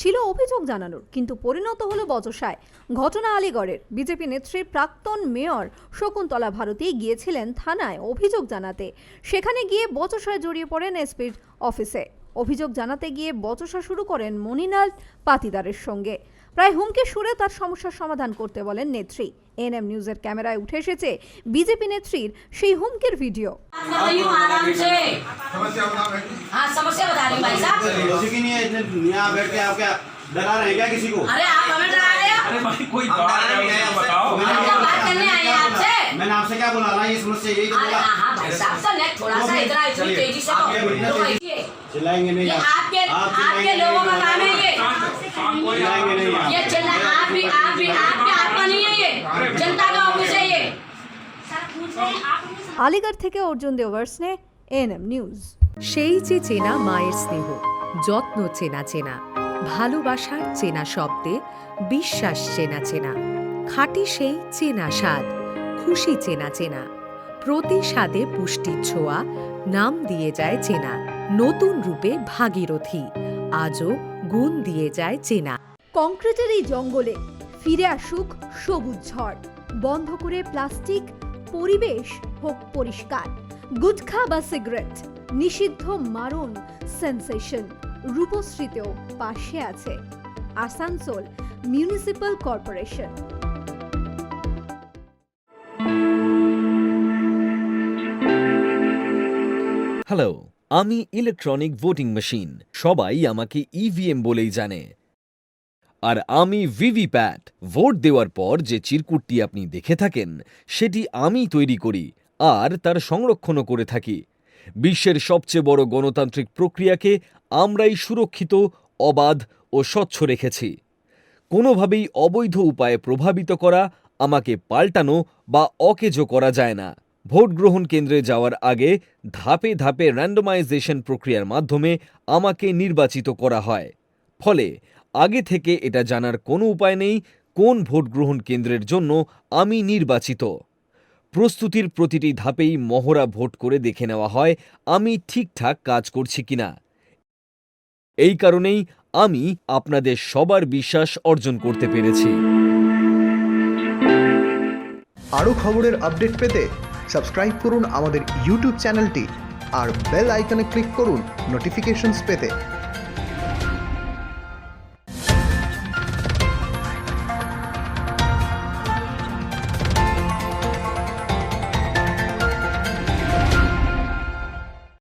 ছিল অভিযোগ জানানোর, কিন্তু পরিণত হলো বচসায়। ঘটনা আলিগড়ের। বিজেপি নেত্রীর প্রাক্তন মেয়র শকুন্তলা ভারতী গিয়েছিলেন থানায় অভিযোগ জানাতে। সেখানে গিয়ে বচসায় জড়িয়ে পড়েন এসপির অফিসে। অভিযোগ জানাতে গিয়ে বচসা শুরু করেন মনিলাল পাতিদারের সঙ্গে। প্রায় হুমকি সুরে তার সমস্যার সমাধান করতে বলেন নেত্রী। এনএম নিউজের ক্যামেরায় উঠে এসেছে বিজেপি নেত্রীর সেই হুমকির ভিডিও बताइए आराम से समस्या बता रहे हाँ समस्या बता रही हूँ भाई साहब किसी की नहीं है इतने यहाँ बैठ के आप क्या डरा रहे हैं क्या किसी को अरे आप हमें डरा रहे हो अरे भाई कोई हम बात डरा है नहीं है उसको आपसे। बताओ मैंने हम क्या क्या बात बोला? करने आए हैं आपसे मैंने आपसे क्या बोला ना ये समस्या यही तो अरे बोला हाँ हाँ भाई साहब सर ने थोड़ा सा इतना इतनी चलिए, तेजी से आप तो ये बोलिए, तो चलिए। देखिए, चिल्लाएंगे नहीं ये आप आपके आप आपके चिल्लाएंगे लोगों का नहीं, काम है ये शांत कोई चिल्लाएंगे नहीं আলিগড় থেকে অর্জুন দেওয়ার্সনে এনএম নিউজ সেই যে চেনা মায়ের স্নেহ যত্ন চেনা চেনা ভালোবাসার চেনা শব্দে বিশ্বাস চেনা চেনা খাঁটি সেই চেনা স্বাদ খুশি চেনা চেনা প্রতি স্বাদে পুষ্টির ছোঁয়া নাম দিয়ে যায় চেনা নতুন রূপে ভাগীরথী আজও গুণ দিয়ে যায় চেনা। কংক্রিটের এই জঙ্গলে ফিরে আসুক সবুজ ঝড় বন্ধ করে প্লাস্টিক পরিবেশ হোক পরিষ্কার। গুটখা বা সিগারেট, নিষিদ্ধ মারণ, সেন্সেশন, রূপশ্রীতেও পাশে আছে। Asansol municipal corporation. হ্যালো আমি ইলেকট্রনিক ভোটিং মেশিন। সবাই আমাকে ইভিএম বলেই জানে। আর আমি ভিভিপ্যাট, ভোট দেওয়ার পর যে চিরকুটটি আপনি দেখে থাকেন, সেটি আমি তৈরি করি আর তার সংরক্ষণও করে থাকি। বিশ্বের সবচেয়ে বড় গণতান্ত্রিক প্রক্রিয়াকে আমরাই সুরক্ষিত, অবাধ ও স্বচ্ছ রেখেছি। কোনোভাবেই অবৈধ উপায়ে প্রভাবিত করা, আমাকে পাল্টানো বা অকেজো করা যায় না। ভোট গ্রহণ কেন্দ্রে যাওয়ার আগে ধাপে ধাপে র্যান্ডমাইজেশন প্রক্রিয়ার মাধ্যমে আমাকে নির্বাচিত করা হয়। ফলে আগে থেকে এটা জানার কোনো উপায় নেই কোন ভোট গ্রহণ কেন্দ্রের জন্য আমি নির্বাচিত। প্রস্তুতির প্রতিটি ধাপেই মহড়া ভোট করে দেখে নেওয়া হয় আমি ঠিকঠাক কাজ করছি কিনা। এই কারণেই আমি আপনাদের সবার বিশ্বাস অর্জন করতে পেরেছি। আরও খবরের আপডেট পেতে সাবস্ক্রাইব করুন আমাদের ইউটিউব চ্যানেলটি আর বেল আইকনে ক্লিক করুন নোটিফিকেশনস পেতে।